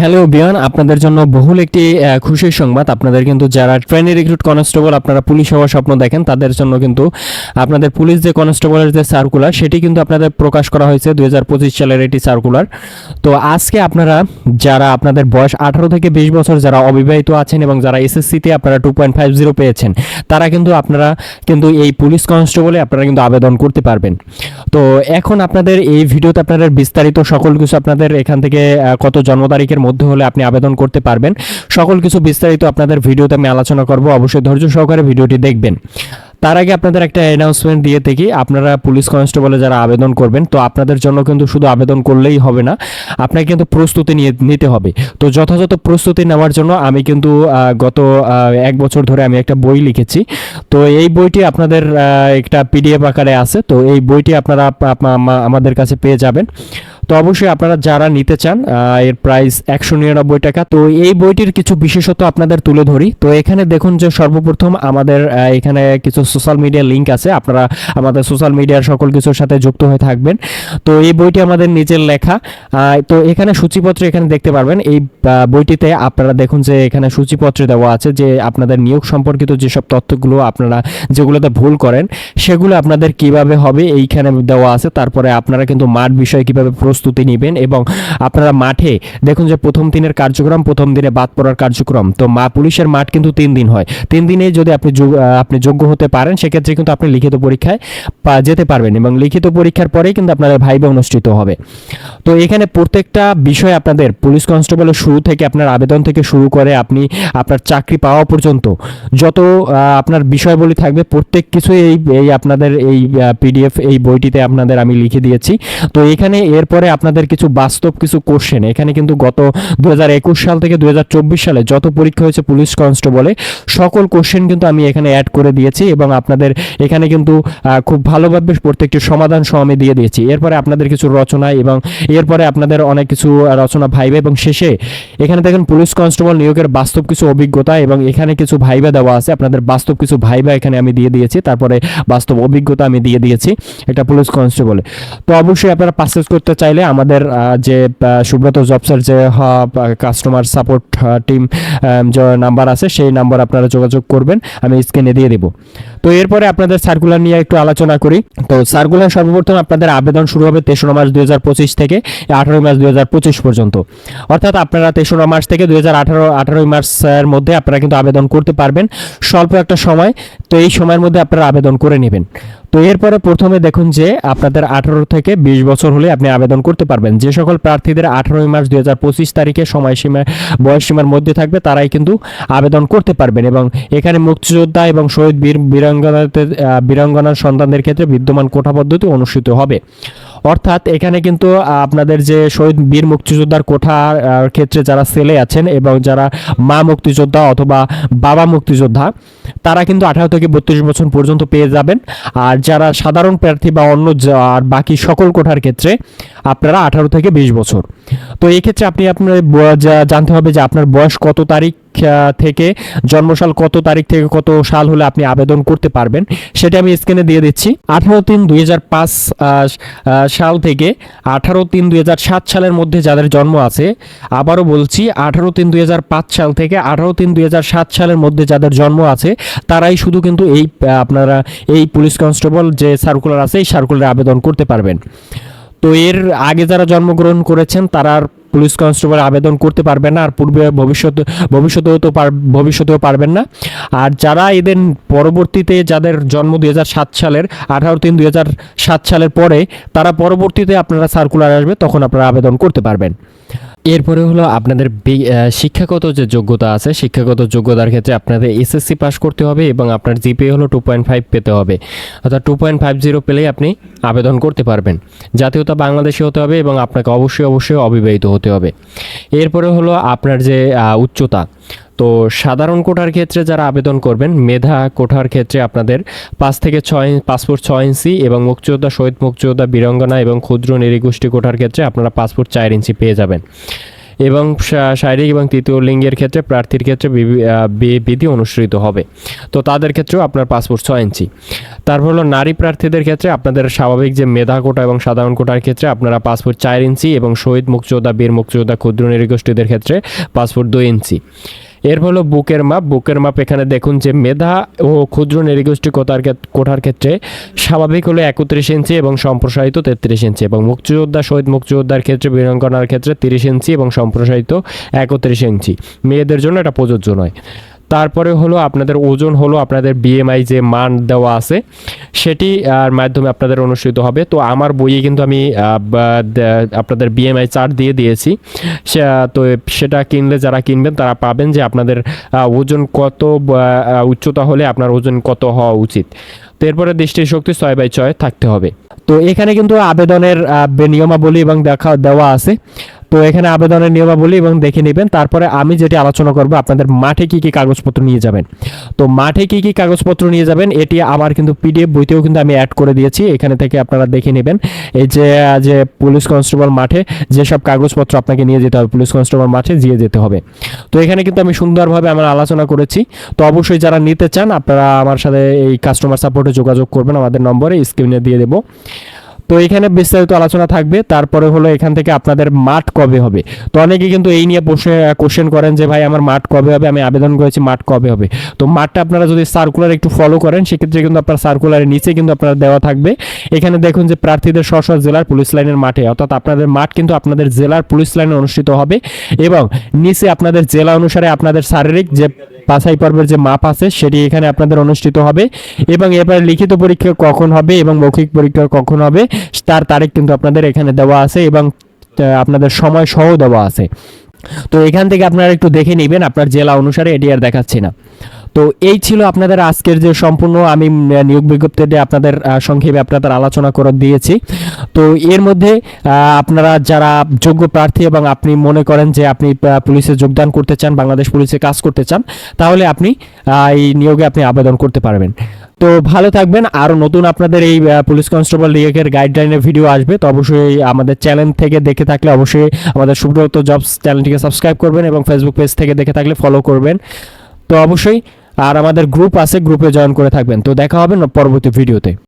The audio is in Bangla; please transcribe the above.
হ্যালো বিয়ান আপনাদের জন্য বহুল একটি খুশির সংবাদ। আপনাদের কিন্তু যারা ট্রেনে রিক্রুট কনস্টেবল আপনারা পুলিশ হওয়ার স্বপ্ন দেখেন, তাদের জন্য কিন্তু আপনাদের পুলিশ যে কনস্টেবলের যে সার্কুলার সেটি কিন্তু আপনাদের প্রকাশ করা হয়েছে দু হাজার পঁচিশ সালের এটি সার্কুলার তো আজকে আপনারা যারা আপনাদের বয়স আঠারো থেকে বিশ বছর, যারা অবিবাহিত আছেন এবং যারা এসএসসিতে আপনারা টু পয়েন্ট ফাইভ জিরো পেয়েছেন, তারা কিন্তু আপনারা কিন্তু এই পুলিশ কনস্টেবলে আপনারা কিন্তু আবেদন করতে পারবেন। তো এখন আপনাদের এই ভিডিওতে আপনাদের বিস্তারিত সকল কিছু আপনাদের এখান থেকে কত জন্ম তারিখের মধ্যে হলে আপনি আবেদন করতে পারবেন। সকল কিছু বিস্তারিত আপনাদের ভিডিওতে আমি আলোচনা করব। অবশ্যই ধৈর্য সহকারে ভিডিওটি দেখবেন। তার আগে আপনাদের একটা অ্যানাউন্সমেন্ট দিয়ে থাকি। আপনারা পুলিশ কনস্টেবলে যারা আবেদন করবেন, তো আপনাদের জন্য কিন্তু শুধু আবেদন করলেই হবে না, আপনাকে কিন্তু প্রস্তুতি নিয়ে নিতে হবে। তো যথাযথ প্রস্তুতি নেওয়ার জন্য আমি কিন্তু গত এক বছর ধরে আমি একটা বই লিখেছি। তো এই বইটি আপনাদের একটা পিডিএফ আকারে আছে। তো এই বইটি আপনারা আপ- আপ- আমা- আমাদের কাছে পেয়ে যাবেন। তো অবশ্যই আপনারা যারা নিতে চান এর প্রাইস একশো নিরানব্বই টাকা। তো এই বইটির কিছু বিশেষত্ব আপনাদের তুলে ধরি। তো এখানে দেখুন যে সর্বপ্রথম আমাদের এখানে কিছু সোশ্যাল মিডিয়া লিঙ্ক আছে। আপনারা আমাদের সোশ্যাল মিডিয়ার সকল কিছুর সাথে যুক্ত হয়ে থাকবেন। তো এই বইটি আমাদের নিজের লেখা। তো এখানে সূচিপত্র এখানে দেখতে পারবেন। এই বইটিতে আপনারা দেখুন যে এখানে সূচিপত্রে দেওয়া আছে যে আপনাদের নিয়োগ সম্পর্কিত যেসব তথ্যগুলো আপনারা যেগুলোতে ভুল করেন, সেগুলো আপনাদের কীভাবে হবে, এইখানে দেওয়া আছে। তারপরে আপনারা কিন্তু মাঠ বিষয়ে কীভাবে প্রস্তুতি নেবেন এবং আপনারা মাঠে দেখুন যে প্রথম দিনের কার্যক্রম, প্রথম দিনে বাদ পড়ার কার্যক্রম। তো মা পুলিশের মাঠ কিন্তু তিন দিন হয়। তিন দিনে যদি আপনি আপনি যোগ্য হতে পারেন, সেক্ষেত্রে কিন্তু আপনি লিখিত পরীক্ষায় যেতে পারবেন এবং লিখিত পরীক্ষার পরেই কিন্তু আপনাদের ভাইবে অনুষ্ঠিত হবে। তো এখানে প্রত্যেকটা বিষয় আপনাদের, পুলিশ কনস্টেবলের শুরু থেকে আপনার আবেদন থেকে শুরু করে আপনি আপনার চাকরি পাওয়া পর্যন্ত যত আপনার বিষয়বলী থাকবে, প্রত্যেক কিছু এই এই আপনাদের এই পিডিএফ এই বইটিতে আপনাদের আমি লিখে দিয়েছি। তো এখানে এরপরে আপনাদের কিছু বাস্তব কিছু কোশ্চেন এখানে কিন্তু গত দু সাল থেকে দু সালে যত পরীক্ষা হয়েছে পুলিশ কনস্টেবলে, সকল কোশ্চেন কিন্তু আমি এখানে অ্যাড করে দিয়েছি এবং আপনাদের এখানে কিন্তু খুব ভালোভাবে প্রত্যেকটি সমাধান সহ আমি দিয়ে দিয়েছি। এরপরে আপনাদের কিছু রচনা এবং এরপরে আপনাদের অনেক কিছু রচনা ভাইবে এবং শেষে, এখানে দেখেন পুলিশ কনস্টেবল নিয়োগের বাস্তব কিছু অভিজ্ঞতা এবং এখানে কিছু ভাইবা দেওয়া আছে। আপনাদের বাস্তব কিছু ভাইবা এখানে আমি দিয়ে দিয়েছি, তারপরে বাস্তব অভিজ্ঞতা আমি দিয়ে দিয়েছি এটা পুলিশ কনস্টেবলে। তো অবশ্যই আপনারা পারচেস করতে চাইলে আমাদের যে সুব্রত জবসের যে কাস্টমার সাপোর্ট টিম যে নাম্বার আছে, সেই নাম্বার আপনারা যোগাযোগ করবেন, আমি স্ক্রিনে দিয়ে দেবো। তো এরপরে আপনাদের সার্কুলার নিয়ে একটু আলোচনা করি। তো সার্কুলার সর্বপ্রথম আপনাদের আবেদন শুরু হবে তেসরা মার্চ দুই হাজার পঁচিশ থেকে আঠারোই মার্চ দুই হাজার পঁচিশ পর্যন্ত। অর্থাৎ আপনারা তেসরা মার্চ থেকে দুই হাজার আঠারো, আঠারোই মার্চের মধ্যে আপনারা কিন্তু আবেদন করতে পারবেন। স্বল্প একটা সময়, তো এই সময়ের মধ্যে আপনারা আবেদন করে নেবেন। তো এরপরে প্রথমে দেখুন যে আপনাদের আঠারো থেকে বিশ বছর হলে আপনি আবেদন করতে পারবেন। যে সকল প্রার্থীদের আঠারোই মার্চ দুই হাজার পঁচিশ তারিখে সময়সীমা, বয়সসীমার মধ্যে থাকবে, তারাই কিন্তু আবেদন করতে পারবেন এবং এখানে মুক্তিযোদ্ধা এবং শহীদ বীর বীরাঙ্গনাতে বীরাঙ্গনার সন্তানদের ক্ষেত্রে বিদ্যমান কোঠা পদ্ধতি অনুষ্ঠিত হবে। অর্থাৎ এখানে কিন্তু আপনাদের যে শহীদ বীর মুক্তিযোদ্ধার কোঠার ক্ষেত্রে যারা ছেলে আছেন এবং যারা মা মুক্তিযোদ্ধা অথবা বাবা মুক্তিযোদ্ধা, তারা কিন্তু আঠারো থেকে বত্রিশ বছর পর্যন্ত পেয়ে যাবেন। আর যারা সাধারণ প্রার্থী বা অন্য আর বাকি সকল কোঠার ক্ষেত্রে আপনারা আঠারো থেকে বিশ বছর। তো এক্ষেত্রে ক্ষেত্রে আপনি আপনার জানতে হবে যে আপনার বয়স কত তারিখ থেকে জন্মসাল কত তারিখ থেকে কত সাল হলে আপনি আবেদন করতে পারবেন, সেটা আমি স্ক্রিনে দিয়ে দিচ্ছি। আঠারো তিন দুই সাল থেকে আঠারো তিন দুই সালের মধ্যে যাদের জন্ম আছে, আবারও বলছি আঠারো তিন দুই সাল থেকে আঠারো তিন দুই সালের মধ্যে যাদের জন্ম আছে, তারাই শুধু কিন্তু এই আপনারা এই পুলিশ কনস্টেবল যে সার্কুলার আছে, এই সার্কুলারে আবেদন করতে পারবেন। তো এর আগে যারা জন্মগ্রহণ করেছেন তারা আর পুলিশ কনস্টেবল আবেদন করতে পারবেন না, আর পূর্বে ভবিষ্যৎ, ভবিষ্যতেও তো ভবিষ্যতেও পারবেন না। আর যারা এদের পরবর্তীতে যাদের জন্ম দুই সালের, আঠারো তিন দুই সালের পরে, তারা পরবর্তীতে আপনারা সার্কুলার আসবে, তখন আপনারা আবেদন করতে পারবেন। এরপরে হলো আপনাদের শিক্ষাগত যে যোগ্যতা আছে, শিক্ষাগত যোগ্যতার ক্ষেত্রে আপনাদের এসএসসি পাস করতে হবে এবং আপনার জিপিএ হলো টু পয়েন্ট ফাইভ পেতে হবে। অর্থাৎ টু পয়েন্ট ফাইভ জিরো পেলেই আপনি আবেদন করতে পারবেন। জাতীয়তা বাংলাদেশি হতে হবে এবং আপনাকে অবশ্যই অবশ্যই অবিবাহিত হতে হবে। এরপরে হলো আপনার যে উচ্চতা। তো সাধারণ কোঠার ক্ষেত্রে যারা আবেদন করবেন, মেধা কোঠার ক্ষেত্রে আপনাদের পাঁচ থেকে ছয়, পাসপোর্ট ছয় ইঞ্চি এবং মুক্তিযোদ্ধা, শহীদ মুক্তিযোদ্ধা, বীরঙ্গনা এবং ক্ষুদ্র নিরীগোষ্ঠী কোঠার ক্ষেত্রে আপনারা পাসপোর্ট চার ইঞ্চি পেয়ে যাবেন। এবং শারীরিক এবং তৃতীয় লিঙ্গের ক্ষেত্রে প্রার্থীর ক্ষেত্রে বিধি অনুসৃত হবে। তো তাদের ক্ষেত্রেও আপনার পাসপোর্ট ছয় ইঞ্চি। তারপর হলো নারী প্রার্থীদের ক্ষেত্রে আপনাদের স্বাভাবিক যে মেধা কোটা এবং সাধারণ কোটার ক্ষেত্রে আপনারা পাসপোর্ট চার ইঞ্চি এবং শহীদ মুক্তিযোদ্ধা, বীর মুক্তিযোদ্ধা, ক্ষুদ্র নৃগোষ্ঠীদের ক্ষেত্রে পাসপোর্ট দুই ইঞ্চি। এর হলো বুকের মাপ। বুকের মাপ এখানে দেখুন যে মেধা ও ক্ষুদ্র নৃগোষ্ঠী কোটার কোঠার ক্ষেত্রে স্বাভাবিক হলো একত্রিশ ইঞ্চি এবং সম্প্রসারিত তেত্রিশ ইঞ্চি এবং মুক্তিযোদ্ধা শহীদ মুক্তিযোদ্ধার ক্ষেত্রে বীরাঙ্গনার ক্ষেত্রে তিরিশ ইঞ্চি এবং সম্প্রসারিত একত্রিশ ইঞ্চি। মেয়েদের জন্য এটা প্রযোজ্য নয়। তারপরে হলো আপনাদের ওজন হলো আপনাদের বিএমআই যে মান দেওয়া আছে, সেটি আর মাধ্যমে আপনাদের অনুষ্ঠিত হবে। তো আমার বইয়ে কিন্তু আমি আপনাদের বিএমআই চার্ট দিয়ে দিয়েছি। তো সেটা কিনলে যারা কিনবেন তারা পাবেন যে আপনাদের ওজন কত উচ্চতা হলে আপনার ওজন কত হওয়া উচিত। তো এরপরে দৃষ্টিশক্তি ছয় বাই ছয় থাকতে হবে। তো এখানে কিন্তু আবেদনের নিয়মাবলী এবং দেখা, দেওয়া আছে। তো এখানে আবেদনের নিয়মাবলী এবং দেখে নেবেন। তারপরে আমি যেটি আলোচনা করব, আপনাদের মাঠে কি কি কাগজপত্র নিয়ে যাবেন। তো মাঠে কি কি কাগজপত্র নিয়ে যাবেন, এটি আমার কিন্তু পিডিএফ বইতেও কিন্তু আমি অ্যাড করে দিয়েছি। এখানে থেকে আপনারা দেখে নেবেন। এই যে যে পুলিশ কনস্টেবল মাঠে যেসব কাগজপত্র আপনাকে নিয়ে যেতে হবে, পুলিশ কনস্টেবল মাঠে দিয়ে যেতে হবে। তো এখানে কিন্তু আমি সুন্দরভাবে আমার আলোচনা করেছি। তো অবশ্যই যারা নিতে চান, আপনারা আমার সাথে এই কাস্টমার সাপোর্টে যোগাযোগ করবেন। আমাদের নম্বরে স্ক্রিনে দিয়ে দেবো। তো এখানে বিস্তারিত আলোচনা থাকবে, তারপরে হলো এখান থেকে আপনাদের মাঠ কবে হবে? তো অনেকে কিন্তু এই নিয়ে কোশ্চেন করেন যে, ভাই, আমার মাঠ কবে হবে? আমি আবেদন করেছি, মাঠ কবে হবে? তো মাঠটা আপনারা যদি সার্কুলার একটু ফলো করেন, সেক্ষেত্রে কিন্তু আপনার সার্কুলারের নিচে কিন্তু আপনার দেওয়া থাকবে। এখানে দেখুন যে, প্রার্থীদের স্ব জেলার পুলিশ লাইনের মাঠে, অর্থাৎ আপনাদের মাঠ কিন্তু আপনাদের জেলার পুলিশ লাইনে অনুষ্ঠিত হবে এবং নিচে আপনাদের জেলা অনুসারে আপনাদের শারীরিক যে বাছাই পর্বের যে মাপ আছে, সেটি এখানে আপনাদের অনুষ্ঠিত হবে। এবং এবার লিখিত পরীক্ষা কখন হবে এবং মৌখিক পরীক্ষা কখন হবে, তার তারিখ কিন্তু আপনাদের এখানে দেওয়া আছে এবং আপনাদের সময় সহ দেওয়া আছে। তো এখান থেকে আপনারা একটু দেখে নেবেন, আপনার জেলা অনুসারে এটি আর দেখাচ্ছি না। তো এই ছিল আপনাদের আজকের যে সম্পূর্ণ আমি নিয়োগ বিজ্ঞপ্তিতে আপনাদের সংক্ষেপে আপনাদের আলোচনা করে দিয়েছি। তো এর মধ্যে আপনারা যারা যোগ্য প্রার্থী এবং আপনি মনে করেন যে আপনি পুলিশে যোগদান করতে চান, বাংলাদেশ পুলিশে কাজ করতে চান, তাহলে আপনি এই নিয়োগে আপনি আবেদন করতে পারবেন। তো ভালো থাকবেন। আরও নতুন আপনাদের এই পুলিশ কনস্টেবল নিয়োগের গাইডলাইনের ভিডিও আসবে, তো অবশ্যই আমাদের চ্যানেল থেকে দেখে থাকলে অবশ্যই আমাদের সুব্রত জবস চ্যানেলটিকে সাবস্ক্রাইব করবেন এবং ফেসবুক পেজ থেকে দেখে থাকলে ফলো করবেন। তো অবশ্যই আর আমাদের গ্রুপ আছে গ্রুপে জয়েন করে থাকবেন। তো দেখা হবে পরবর্তী ভিডিওতে